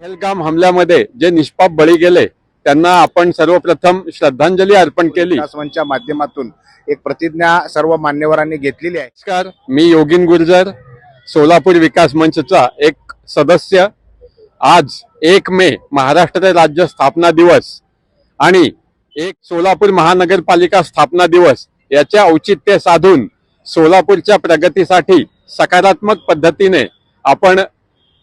पहलगाम हमल्यामध्ये जे निष्पाप बळी गेले त्यांना आपण सर्वप्रथम श्रद्धांजली अर्पण केली. मंचच्या माध्यमातून एक प्रतिज्ञा सर्व मान्यवरांनी घेतलेली आहे. नमस्कार मी योगिन गुर्जर सोलापूर विकास मंचचा एक सदस्य. आज एक मे महाराष्ट्र राज्य स्थापना दिवस आणि एक सोलापूर महानगरपालिका स्थापना दिवस याच्या औचित्य साधून सोलापूरच्या प्रगतीसाठी सकारात्मक पद्धतीने आपण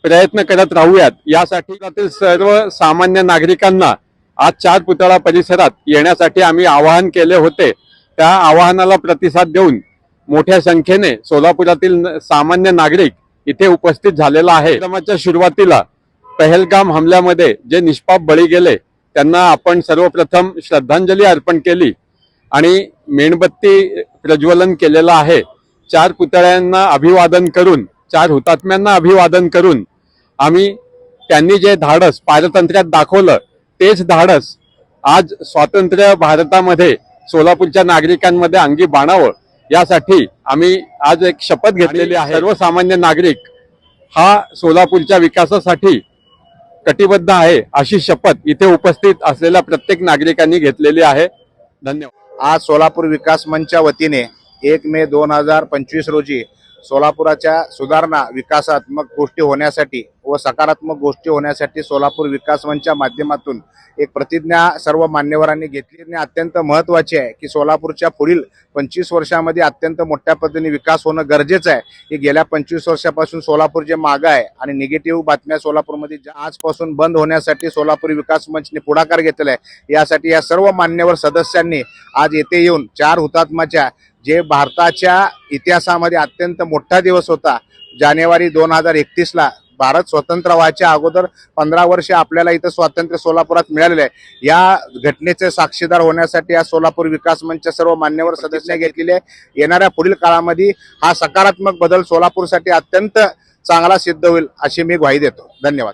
प्रयत्न करत राहूयात. यासाठी त्यातील सर्व सामान्य नागरिकांना आज चार पुतळा परिसरात येण्यासाठी आम्ही आवाहन केले होते. त्या आवाहनाला प्रतिसाद देऊन मोठ्या संख्येने सोलापुरातील न- सामान्य नागरिक इथे उपस्थित झालेला आहे. कार्यक्रमाच्या सुरुवातीला पहलगाम हमल्यामध्ये जे निष्पाप बळी गेले त्यांना आपण सर्वप्रथम श्रद्धांजली अर्पण केली आणि मेणबत्ती प्रज्वलन केलेलं आहे. चार पुतळ्यांना अभिवादन करून चार हुतात्म्यांना अभिवादन करून आम्ही त्यांनी जे धाडस पारतंत्र्यात दाखवलं तेच धाडस आज स्वातंत्र्य भारतामध्ये सोलापूरच्या नागरिकांमध्ये अंगी बाणावं यासाठी आम्ही आज एक शपथ घेतलेली आहे. सर्वसामान्य नागरिक हा सोलापूरच्या विकासासाठी कटिबद्ध आहे अशी शपथ इथे उपस्थित असलेल्या प्रत्येक नागरिकांनी घेतलेली आहे. धन्यवाद. आज सोलापूर विकास मंचच्या वतीने एक मे दोन हजार पंचवीस रोजी सोलापुराच्या सुधारणा विकासात्मक गोष्टी होण्यासाठी व सकारात्मक गोष्टी होण्यासाठी सोलापूर विकास मंचच्या माध्यमातून एक प्रतिज्ञा सर्व मान्यवरांनी घेतली आणि अत्यंत महत्वाची आहे की सोलापूरच्या पुढील पंचवीस वर्षामध्ये अत्यंत मोठ्या पद्धतीने विकास होणं गरजेचं आहे. की गेल्या पंचवीस वर्षापासून सोलापूर जे मागं आहे आणि निगेटिव्ह बातम्या सोलापूरमध्ये ज्या आजपासून बंद होण्यासाठी सोलापूर विकास मंचने पुढाकार घेतला आहे यासाठी या सर्व मान्यवर सदस्यांनी आज येथे येऊन चार हुतात्माच्या जे भारताच्या इतिहासामध्ये अत्यंत मोठा दिवस होता जानेवारी दोन हजार एकतीसला भारत स्वतंत्र व्हायच्या अगोदर पंधरा वर्ष आपल्याला इथं स्वातंत्र्य सोलापुरात मिळालेलं आहे. या घटनेचे साक्षीदार होण्यासाठी या सोलापूर विकास मंच सर्व मान्यवर सदस्य घेतलेले आहे. येणाऱ्या पुढील काळामध्ये हा सकारात्मक बदल सोलापूरसाठी अत्यंत चांगला सिद्ध होईल अशी मी ग्वाही देतो. धन्यवाद.